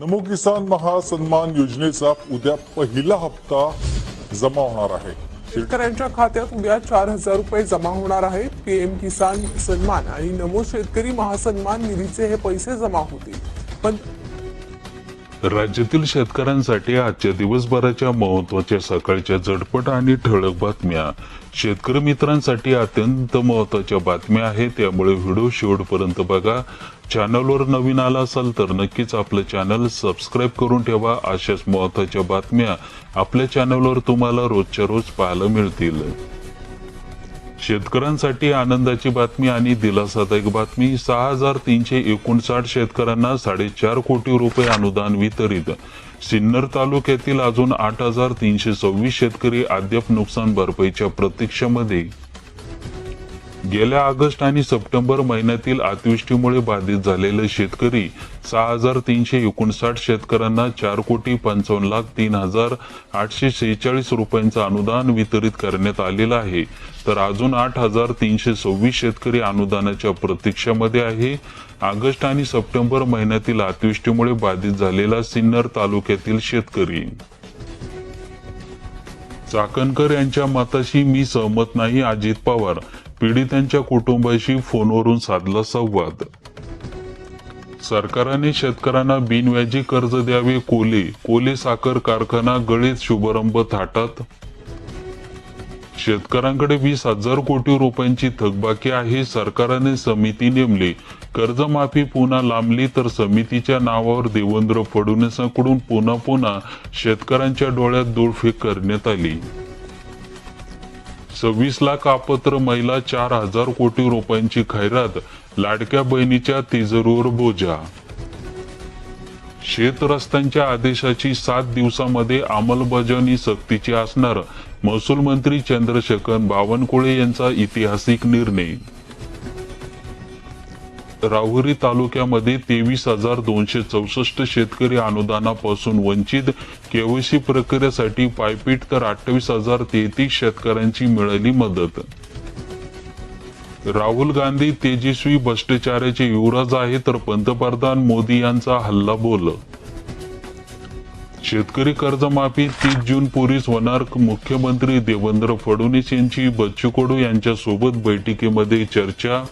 नमो किसान महासन्मान योजनेचा उद्या पहिला हप्ता जमा होणार आहे. शेतकऱ्यांच्या खात्यात उद्या चार हजार रुपये जमा होणार आहेत पीएम किसान सन्मान आणि नमो शेतकरी महासन्मान निधीचे हे पैसे जमा होतील. पण राज्यातील शेतकऱ्यांसाठी आजच्या दिवसभराच्या महत्त्वाच्या सकाळच्या झटपट आणि ठळक बातम्या शेतकरी मित्रांसाठी अत्यंत महत्त्वाच्या बातम्या आहेत. त्यामुळे व्हिडिओ शेवटपर्यंत बघा. चॅनलवर नवीन आला असाल तर नक्कीच आपलं चॅनल सबस्क्राईब करून ठेवा. अशाच महत्त्वाच्या बातम्या आपल्या चॅनलवर तुम्हाला रोजच्या रोज पाहायला मिळतील. शेतकऱ्यांसाठी आनंदाची बातमी आणि दिलासादायक बातमी सहा हजार तीनशे एकोणसाठ शेतकऱ्यांना साडेचार कोटी रुपये अनुदान वितरित. सिन्नर तालुक्यातील अजून आठ हजार तीनशे सव्वीस शेतकरी अद्याप नुकसान भरपाईच्या प्रतीक्षेमध्ये. गेल्या ऑगस्ट आणि सप्टेंबर महिन्यातील अतिवृष्टीमुळे बाधित झालेले शेतकरी सहा हजार तीनशे एकोणसाठ शेतकऱ्यांना चार कोटी पंचावन्न लाख तीन हजार आठशे शेहेचाळीस रुपयांचं अनुदान वितरित करण्यात आलेलं आहे. तर अजून आठ हजार तीनशे सव्वीस शेतकरी अनुदानाच्या प्रतीक्षेमध्ये आहे. ऑगस्ट आणि सप्टेंबर महिन्यातील अतिवृष्टीमुळे बाधित झालेला सिन्नर तालुक्यातील शेतकरी चाकणकर यांच्या मताशी मी सहमत नाही अजित पवार. पीडितांच्या कुटुंबाशी फोनवरून साधला संवाद. सरकारने शेतकऱ्यांना बिनव्याजी कर्ज द्यावे कोले. कोले साखर कारखाना गळीत शुभारंभ थाटात. शेतकऱ्यांकडे वीस हजार कोटी रुपयांची थकबाकी आहे. सरकारने समिती नेमली. कर्जमाफी पुन्हा लांबली तर समितीच्या नावावर देवेंद्र फडणवीसांकडून पुन्हा पुन्हा शेतकऱ्यांच्या डोळ्यात दोडफेक करण्यात आली. सव्वीस लाख अपात्र महिला चार हजार कोटी रुपयांची खैरात. लाडक्या बहिणीच्या तिजोरीवर बोजा. शेत रस्त्यांच्या आदेशाची सात दिवसामध्ये अंमलबजावणी सक्तीची असणार. महसूल मंत्री चंद्रशेखर बावनकुळे यांचा ऐतिहासिक निर्णय. राहुरी तालुक्यामध्ये तेवीस हजार दोनशे चौसष्ट शेतकरी अनुदानापासून वंचित. केवायसी प्रक्रियेसाठी पायपीट तर अठ्ठावीस हजार तेहतीस शेतकऱ्यांची मिळाली मदत. राहुल गांधी तेजस्वी भ्रष्टाचाराचे युवराज आहे तर पंतप्रधान मोदी यांचा हल्ला बोल शेतकरी कर्जमाफी तीस जून पूर्वीच होणार. मुख्यमंत्री देवेंद्र फडणवीस यांची बच्चू कडू यांच्या सोबत बैठकीमध्ये चर्चा.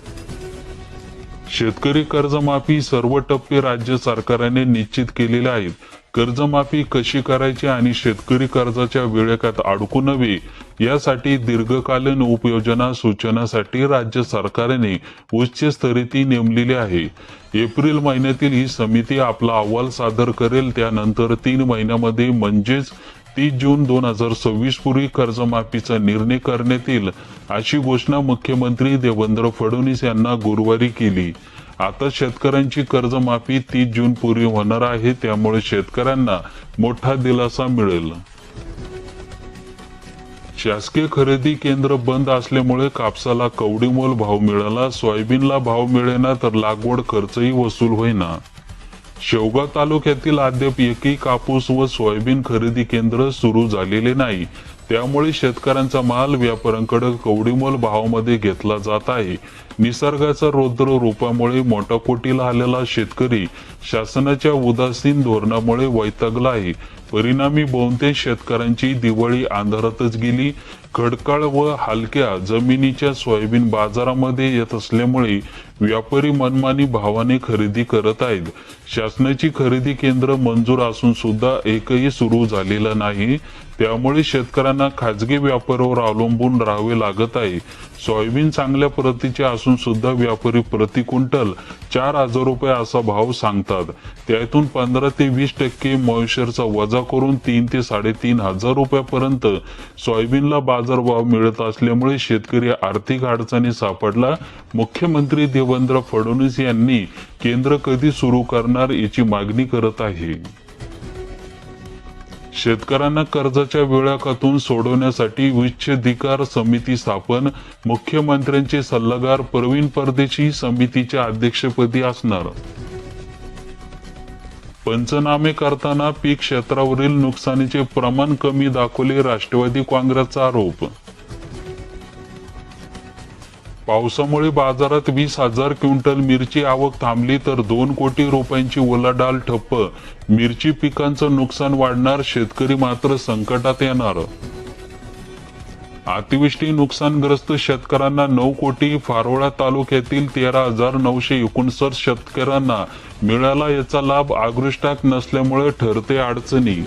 शेतकरी कर्जमाफी सर्व टप्पे राज्य सरकारने निश्चित केलेले आहेत. कर्जमाफी कशी करायची आणि शेतकरी कर्जाच्या विळख्यात अडकू नये यासाठी दीर्घकालीन उपयोजना सूचनासाठी राज्य सरकारने उच्च स्तरीती नेमलेली आहे. एप्रिल महिन्यातील ही समिती आपला अहवाल सादर करेल. त्यानंतर तीन महिन्यामध्ये म्हणजेच तीस जून दोन हजार सव्वीस पूर्वी कर्जमाफीचा निर्णय करण्यात येईल अशी घोषणा मुख्यमंत्री देवेंद्र फडणवीस यांना गुरुवारी केली. आता शेतकऱ्यांची कर्जमाफी तीस जून पूर्वी होणार आहे. त्यामुळे शेतकऱ्यांना मोठा दिलासा मिळेल. शासकीय खरेदी केंद्र बंद असल्यामुळे कापसाला कवडीमोल भाव मिळाला सोयाबीनला भाव मिळेना तर लागवड खर्चही वसूल होईना. शेवगाव तालुक्यातील अद्याप एकही कापूस व सोयाबीन खरेदी केंद्र सुरू झालेले नाही. त्यामुळे शेतकऱ्यांचा माल व्यापाऱ्यांकडे कवडीमोल भावामध्ये घेतला जात आहे. निसर्गाच्या रौद्र रूपामुळे मोठा कोटीला आलेला शेतकरी शासनाच्या उदासीन धोरणामुळे वैतागला आहे. परिणामी बहुतेक शेतकऱ्यांची दिवाळी अंधारातच गेली. खडकाळ व हलक्या जमिनीच्या सोयाबीन बाजारामध्ये येत असल्यामुळे व्यापारी मनमानी भावाने खरेदी करत आहेत. शासनाची खरेदी केंद्र मंजूर असून सुद्धा एकही सुरू झालेलं नाही. त्यामुळे शेतकऱ्यांना खाजगी व्यापारावर अवलंबून राहावे लागत आहे. सोयाबीन चांगल्या प्रतीचे असून सुद्धा व्यापारी प्रति क्विंटल चार हजार रुपये असा भाव सांगतात. त्यातून पंधरा ते वीस टक्के मॉइश्चरचा वजा करून तीन ते साडेतीन हजार रुपयापर्यंत सोयाबीनला बाजार बाजारभाव मिळत असल्यामुळे शेतकरी आर्थिक अडचणी सापडला. मुख्यमंत्री देवेंद्र फडणवीस यांनी केंद्र कधी सुरू करणार याची मागणी करत आहे. शेतकऱ्यांना कर्जाच्या विळाखातून सोडवण्यासाठी उच्चाधिकार समिती स्थापन. मुख्यमंत्र्यांचे सल्लागार प्रवीण परदेशी समितीच्या अध्यक्षपदी असणार. पंचनामे करताना पीक क्षेत्रावरील नुकसानीचे प्रमाण कमी दाखवले राष्ट्रवादी काँग्रेसचा आरोप. पावसामुळे बाजारात वीस हजार क्विंटल मिरची आवक थांबली तर दोन कोटी रुपयांची उलाढाल ठप्प. मिरची पिकांचं नुकसान वाढणार शेतकरी मात्र संकटात येणार. अतिवृष्टी नुकसानग्रस्त शेतकऱ्यांना नऊ कोटी फारोळा तालुक्यातील तेरा हजार नऊशे एकोणसठ शेतकऱ्यांना मिळाला याचा लाभ आगृष्टाक नसल्यामुळे ठरते अडचणी.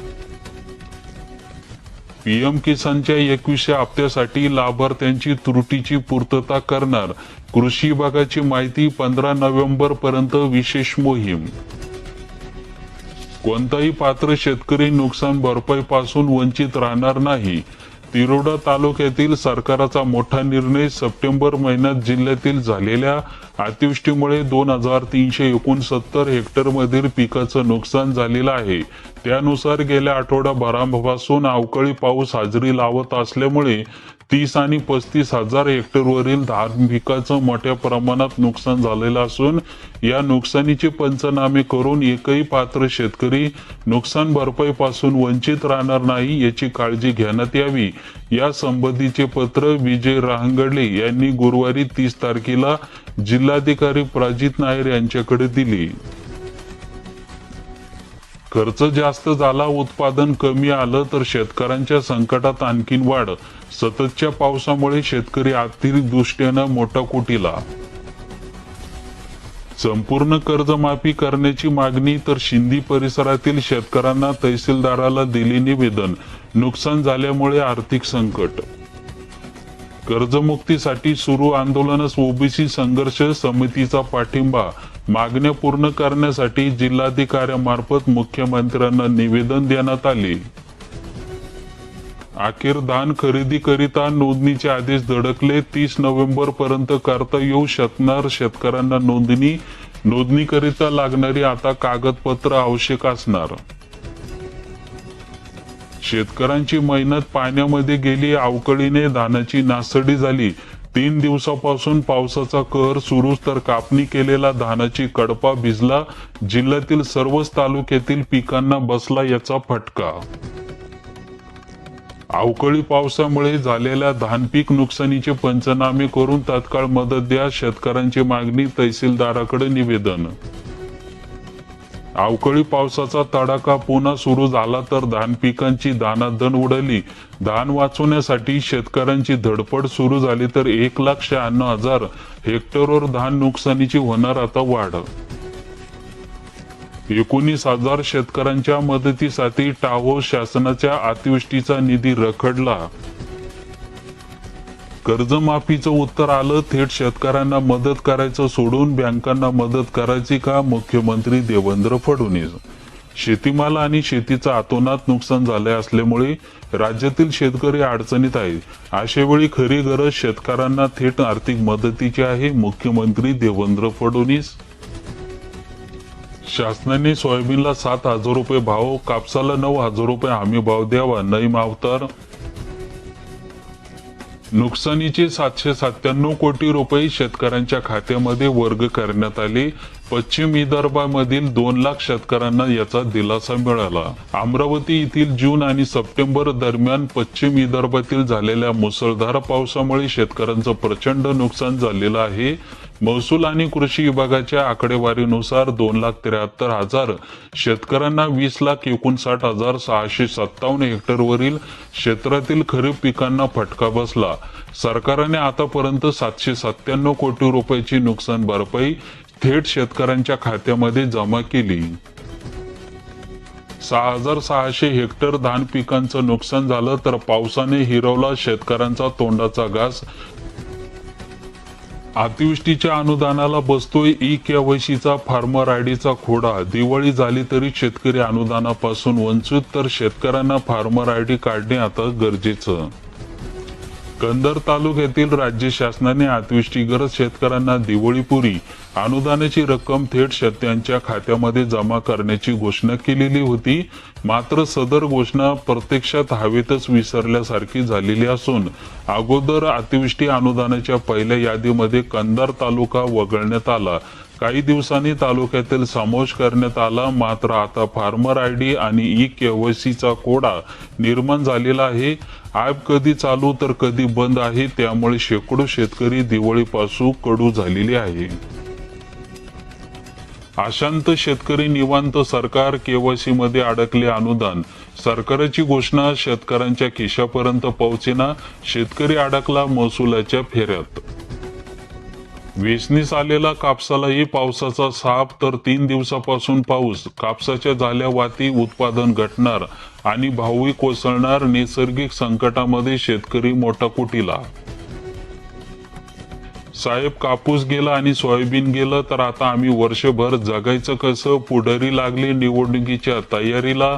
पीएम किसानच्या एकविसच्या हप्त्यासाठी लाभार्थ्यांची त्रुटीची पूर्तता करणार. कृषी विभागाची माहिती पंधरा नोव्हेंबर पर्यंत विशेष मोहीम. कोणताही पात्र शेतकरी नुकसान भरपाईपासून वंचित राहणार नाही. तिरोडा तालुक्यातील सरकारचा मोठा निर्णय सप्टेंबर महिन्यात जिल्ह्यातील झालेल्या अतिवृष्टीमुळे दोन हजार तीनशे एकोणसत्तर हेक्टरमधील पिकाचं नुकसान झालेलं आहे. त्यानुसार गेल्या आठवडाभरापासून अवकाळी पाऊस हजेरी लावत असल्यामुळे तीस आणि पस्तीस हजार हेक्टरवरील धान पिकाचं मोठ्या प्रमाणात नुकसान झालेलं असून या नुकसानीचे पंचनामे करून एकही पात्र शेतकरी नुकसान भरपाईपासून वंचित राहणार नाही याची काळजी घेण्यात यावी. या संबंधीचे पत्र विजय रहांगडले यांनी गुरुवारी तीस तारखेला जिल्हाधिकारी प्राजित नायर यांच्याकडे दिली. खर्च जास्त झाला उत्पादन कमी आलं तर शेतकऱ्यांच्या संकटात आणखीन वाढ सततच्या पावसामुळे शेतकरी आर्थिक दृष्ट्यानं मोठा कुटीला. संपूर्ण कर्जमाफी करण्याची मागणी तर शिंदी परिसरातील शेतकऱ्यांना तहसीलदाराला दिली निवेदन. नुकसान झाल्यामुळे आर्थिक संकट. कर्जमुक्तीसाठी सुरू आंदोलनास ओबीसी संघर्ष समितीचा पाठिंबा. मागण्या पूर्ण करण्यासाठी जिल्हाधिकाऱ्यामार्फत मुख्यमंत्र्यांना निवेदन देण्यात आले. अखेर धान खरेदीकरिता नोंदणीचे आदेश धडकले. तीस नोव्हेंबर पर्यंत करता येऊ शकणार शेतकऱ्यांना नोंदणी. नोंदणीकरिता लागणारी आता कागदपत्र आवश्यक असणार. शेतकऱ्यांची मेहनत पाण्यामध्ये गेली अवकळीने धानाची नासडी झाली. तीन दिवसापासून पावसाचा कहर सुरूच तर कापणी केलेला धानाची कडपा भिजला. जिल्ह्यातील सर्वच तालुक्यातील पिकांना बसला याचा फटका. अवकाळी पावसामुळे झालेल्या धान पीक नुकसानीचे पंचनामे करून तात्काळ मदत द्या शेतकऱ्यांची मागणी तहसीलदाराकडे निवेदन. अवकाळी पावसाचा तडाखा पुन्हा सुरू झाला तर धान पिकांची दानादन उडाली. धान वाचवण्यासाठी शेतकऱ्यांची धडपड सुरू झाली तर एक लाख शहाण्णव हजार हेक्टरवर धान नुकसानीची होणार आता वाढ. एकोणीस हजार शेतकऱ्यांच्या मदतीसाठी टाहो शासनाच्या अतिवृष्टीचा निधी रखडला. कर्जमाफीचं उत्तर आलं थेट शेतकऱ्यांना मदत करायचं सोडून बँकांना मदत करायची का? मुख्यमंत्री देवेंद्र फडणवीस. शेतीमाल आणि शेतीचं अतोनात नुकसान झाले असल्यामुळे राज्यातील शेतकरी अडचणीत आहेत. अशावेळी खरी गरज शेतकऱ्यांना थेट आर्थिक मदतीची आहे मुख्यमंत्री देवेंद्र फडणवीस. शासनाने सोयाबीनला सात हजार रुपये भाव कापसाला नऊ हजार रुपये हमी भाव द्यावा नाही मावतर नुकसानीचे सातशे सत्त्याण्णव कोटी रुपये शेतकऱ्यांच्या खात्यामध्ये वर्ग करण्यात आले. पश्चिम विदर्भामधील दोन लाख शेतकऱ्यांना याचा दिलासा मिळाला. अमरावती येथील जून आणि सप्टेंबर दरम्यान पश्चिम विदर्भातील झालेल्या मुसळधार पावसामुळे शेतकऱ्यांचं प्रचंड नुकसान झालेलं आहे. महसूल आणि कृषी विभागाच्या आकडेवारीनुसार दोन लाख त्र्याहत्तर हजार शेतकऱ्यांना वीस लाख एकोणसाठ हजार सहाशे सत्तावन्न हेक्टरवरील क्षेत्रातील खरीप पिकांना फटका बसला. सरकारने आतापर्यंत सातशे सत्त्याण्णव कोटी रुपयाची नुकसान भरपाई थेट शेतकऱ्यांच्या खात्यामध्ये जमा केली. सहा हजार सहाशे हेक्टर धान पिकांचं नुकसान झालं तर पावसाने हिरवला शेतकऱ्यांचा तोंडाचा घास. अतिवृष्टीच्या अनुदानाला बसतोय ई केवायसीचा फार्मर आयडीचा खोडा. दिवाळी झाली तरी शेतकरी अनुदानापासून वंचित तर शेतकऱ्यांना फार्मर आयडी काढणे आता गरजेचं. कंदर तालुक्यातील राज्य शासनाने अतिवृष्टीग्रस्त शेतकऱ्यांना दिवाळीपुरी अनुदानाची रक्कम थेट शेतकऱ्यांच्या खात्यामध्ये जमा करण्याची घोषणा केलेली होती. मात्र सदर घोषणा प्रत्यक्षात हवेतच विसरल्यासारखी झालेली असून अगोदर अतिवृष्टी अनुदानाच्या पहिल्या यादीमध्ये कंधार तालुका वगळण्यात आला. काही दिवसांनी तालुक्यातील समावेश करण्यात आला. मात्र आता फार्मर आय डी आणि ई केवायसीचा कोडा निर्माण झालेला आहे. ॲप कधी चालू तर कधी बंद आहे. त्यामुळे शेकडो शेतकरी दिवाळीपासून कडू झालेले आहे. अशांत शेतकरी निवांत सरकार केवायसी मध्ये अडकले अनुदान. सरकारची घोषणा शेतकऱ्यांच्या खिशापर्यंत पोहोचेना. शेतकरी अडकला महसुलाच्या फेऱ्यात. वेचणीस आलेला कापसालाही पावसाचा साप तर तीन दिवसापासून पाऊस. कापसाच्या झाल्या वाती उत्पादन घटणार आणि भावही कोसळणार नैसर्गिक संकटामध्ये शेतकरी मोठा कुटीला. साहेब कापूस गेला आणि सोयाबीन गेलं तर आता आम्ही वर्षभर जगायचं कसं पुढारी लागली निवडणुकीच्या तयारीला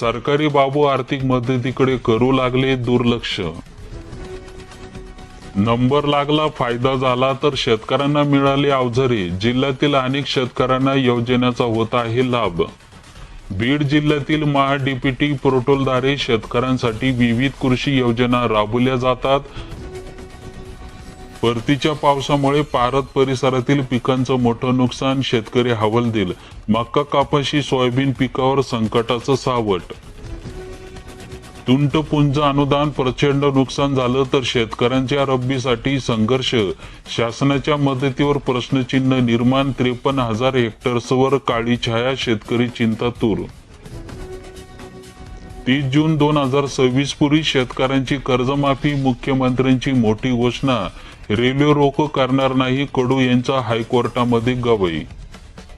सरकारी बाबू आर्थिक मदतीकडे करू लागले दुर्लक्ष. नंबर लागला फायदा झाला तर शेतकऱ्यांना मिळाली अवजारे. जिल्ह्यातील अनेक शेतकऱ्यांना योजनेचा होत आहे लाभ. बीड जिल्ह्यातील महा डीपीटी पोर्टलद्वारे शेतकऱ्यांसाठी विविध कृषी योजना राबवल्या जातात. परतीच्या पावसामुळे पारत परिसरातील पिकांचं मोठं नुकसान शेतकरी हवालदिल. मक्का कापाशी सोयाबीन पिकावर संकटाचं सावट. तुंटपुंज अनुदान प्रचंड नुकसान झालं तर शेतकऱ्यांच्या रब्बीसाठी संघर्ष. शासनाच्या मदतीवर प्रश्नचिन्ह निर्माण त्रेपन्न हजार हेक्टर्सवर काळी छाया शेतकरी चिंतातूर तीस जून दोन हजार सव्वीस पूर्वी शेतकऱ्यांची कर्जमाफी मुख्यमंत्र्यांची मोठी घोषणा. रेल्वे रोको करणार नाही कडू यांचा हायकोर्टामध्ये गवई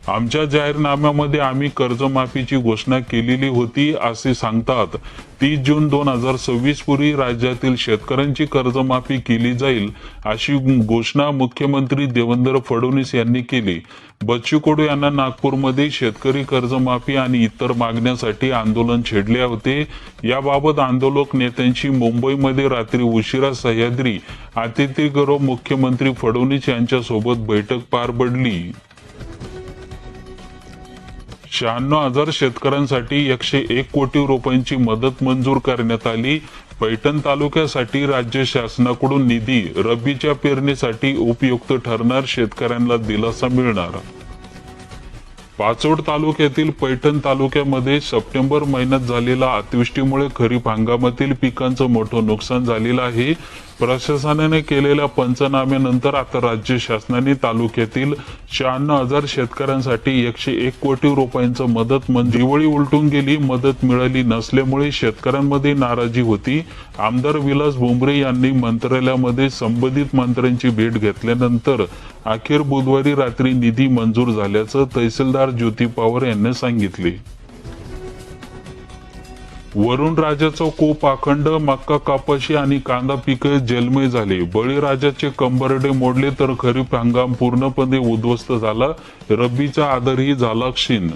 आमच्या जाहीरनाम्यामध्ये आम्ही कर्जमाफीची घोषणा केलेली होती असे सांगतात. तीस जून दोन हजार सव्वीस पूर्वी राज्यातील शेतकऱ्यांची कर्जमाफी केली जाईल अशी घोषणा मुख्यमंत्री देवेंद्र फडणवीस यांनी केली. बच्चू कडू यांना नागपूरमध्ये शेतकरी कर्जमाफी आणि इतर मागण्यासाठी आंदोलन छेडले होते. याबाबत आंदोलक नेत्यांची मुंबईमध्ये रात्री उशिरा सह्याद्री अतिथीगृह मुख्यमंत्री फडणवीस यांच्यासोबत बैठक पार पडली. शहाण्णव हजार शेतकऱ्यांसाठी एकशे एक कोटी रुपयांची मदत मंजूर करण्यात आली. पैठण तालुक्यासाठी राज्य शासनाकडून निधी रब्बीच्या पेरणीसाठी उपयुक्त ठरणार शेतकऱ्यांना दिलासा मिळणार. पाचोड तालुक्यातील पैठण तालुक्यामध्ये सप्टेंबर महिन्यात झालेल्या अतिवृष्टीमुळे खरीप हंगामातील पिकांचं मोठं नुकसान झालेलं आहे. प्रशासनाने केलेल्या पंचनाम्यानंतर आता राज्य शासनाने तालुक्यातील शहाण्णव हजार शेतकऱ्यांसाठी एकशे एक कोटी रुपयांचं मदत दिवाळी उलटून गेली. मदत मिळाली नसल्यामुळे शेतकऱ्यांमध्ये नाराजी होती. आमदार विलास भुमरे यांनी मंत्रालयामध्ये संबंधित मंत्र्यांची भेट घेतल्यानंतर अखेर बुधवारी रात्री निधी मंजूर झाल्याचं तहसीलदार ज्योती पवार यांनी सांगितले. वरुण राजाचा कोप अखंड मक्का कापाशी आणि कांदा पिके जलमय झाले. बळीराजाचे कंबरडे मोडले तर खरीप हंगाम पूर्णपणे उद्ध्वस्त झाला. रब्बीचा आदरही झाला क्षीण.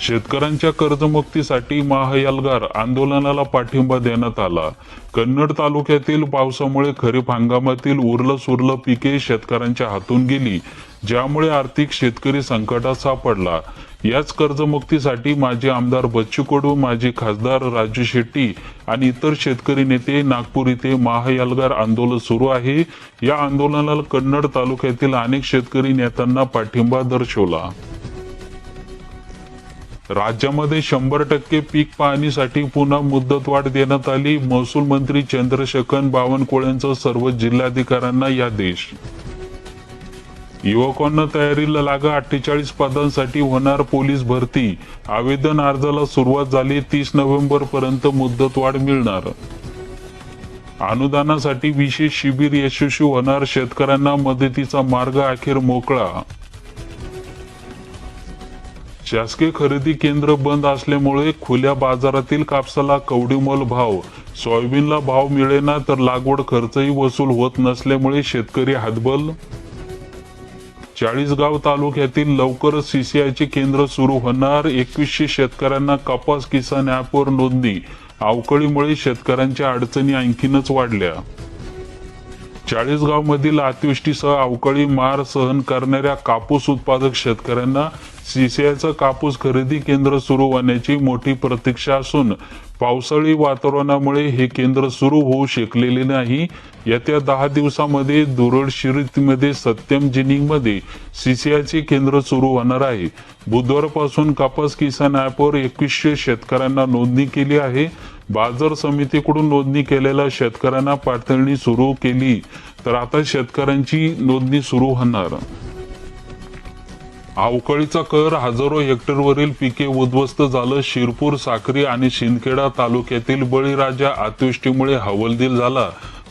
शेतकऱ्यांच्या कर्जमुक्तीसाठी महायलगार आंदोलनाला पाठिंबा देण्यात आला. कन्नड तालुक्यातील पावसामुळे खरीप हंगामातील उरलं सुरलं पिके शेतकऱ्यांच्या हातून गेली ज्यामुळे आर्थिक शेतकरी संकटात सापडला. याच कर्जमुक्तीसाठी माजी आमदार बच्चू कडू माजी खासदार राजू शेट्टी आणि इतर शेतकरी नेते नागपूर इथे महायलगार आंदोलन सुरू आहे. या आंदोलनाला कन्नड तालुक्यातील अनेक शेतकरी नेत्यांना पाठिंबा दर्शवला. राज्यामध्ये शंभर टक्के पीक पाहणीसाठी पुन्हा मुदतवाढ देण्यात आली. महसूल मंत्री चंद्रशेखर बावनकुळेंचा सर्व जिल्हाधिकाऱ्यांना या देश युवकांना तयारीला लागा अठ्ठेचाळीस पदांसाठी होणार पोलीस भरती. आवेदन अर्जाला सुरुवात झाली तीस नोव्हेंबर पर्यंत मुदतवाढ मिळणार. अनुदानासाठी विशेष शिबिर यशस्वी होणार शेतकऱ्यांना मदतीचा मार्ग अखेर मोकळा. शासकीय खरेदी केंद्र बंद असल्यामुळे खुल्या बाजारातील कापसाला कवडीमोल भाव. सोयाबीनला भाव मिळेना तर लागवड खर्चही वसूल होत नसल्यामुळे शेतकरी हातबल चाळीसगाव तालुक्यातील लवकरच सीसीआयचे केंद्र सुरू होणार. एकवीसशे शेतकऱ्यांना कपास किसान ॲपवर नोंदणी. अवकळीमुळे शेतकऱ्यांच्या अडचणी आणखीनच वाढल्या. चाळीसगाव मधील अतिवृष्टीसह अवकाळी मार सहन करणाऱ्या कापूस उत्पादक शेतकऱ्यांना सीसीआयचं कापूस खरेदी केंद्र सुरू होण्याची मोठी प्रतीक्षा असून पावसाळी वातावरणामुळे हे केंद्र सुरू होऊ शकलेले नाही. येत्या दहा दिवसामध्ये दुरड शिरीतमध्ये सत्यम जिनिंगमध्ये सीसीआयचे केंद्र सुरू होणार आहे. बुधवारपासून कापूस किसान ॲपवर एकवीसशे शेतकऱ्यांना नोंदणी केली आहे. बाजार समितीकडून नोंदणी केलेल्या शेतकऱ्यांना पातळणी सुरू केली तर आता शेतकऱ्यांची नोंदणी सुरू होणार. अवकाळीचा कर हजारो हेक्टरवरील पिके उद्ध्वस्त झालं. शिरपूर साक्री आणि शिंदखेडा तालुक्यातील बळीराजा अतिवृष्टीमुळे हवलदिल झाला.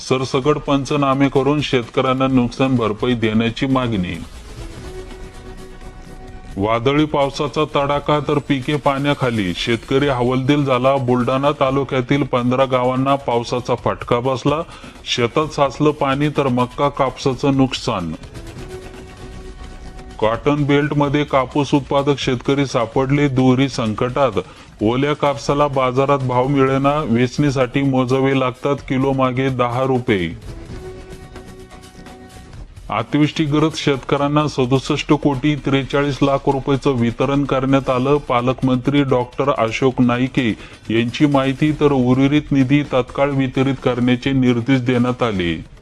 सरसकट पंचनामे करून शेतकऱ्यांना नुकसान भरपाई देण्याची मागणी वादळी पावसाचा तडाखा तर पिके पाण्याखाली. शेतकरी हवलदिल झाला. बुलढाणा तालुक्यातील पंधरा गावांना पावसाचा फटका बसला. शेतात साचलं पाणी तर मक्का कापसाचं नुकसान. कॉटन बेल्टमध्ये कापूस उत्पादक शेतकरी सापडले दुहरी संकटात. ओल्या कापसाला बाजारात भाव मिळेना वेचणीसाठी मोजावे लागतात किलो मागे दहा रुपये. अतिवृष्टीग्रस्त शेतकऱ्यांना सदुसष्ट कोटी त्रेचाळीस लाख रुपयाचं वितरण करण्यात आलं. पालकमंत्री डॉक्टर अशोक नाईके यांची माहिती तर उर्वरित निधी तत्काळ वितरित करण्याचे निर्देश देण्यात आले.